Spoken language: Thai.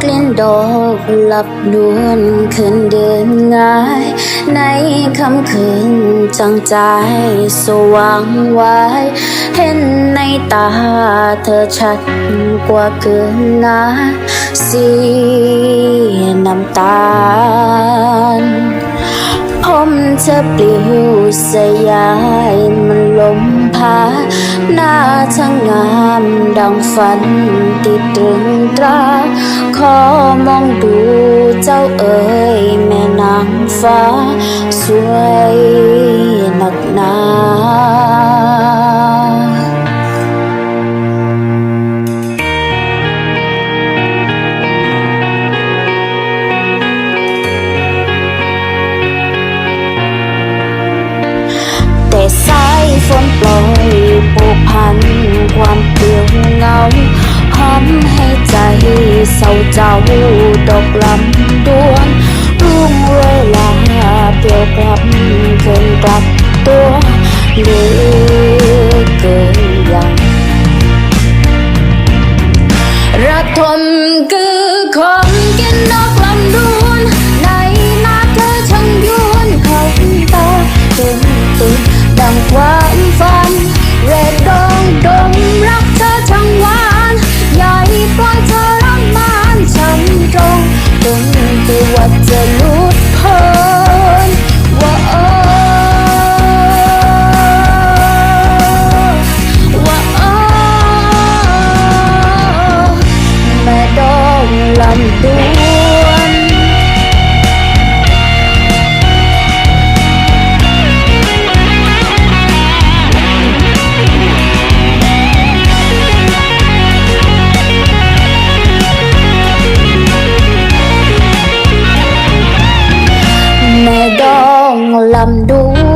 กลิ่นดอกหลับนวลคืนเดินง่าย ในค่ำคืนจังใจสว่างไว้เห็นในตาเธอชัดกว่าเกินนาสีน้ำตาลผมเธอปลิวสยายา หน้าทั้งงามดังฝันติดตรึงตรา ขอมองดูเจ้าเอ๋ยแม่นางฟ้า สวยหนักหนา เราเจ้าตกลำดวงรุ่งเวลาเปลี่ยวกลับคนกลับตัวเหลือเกินยังระทมคือของ I'm doing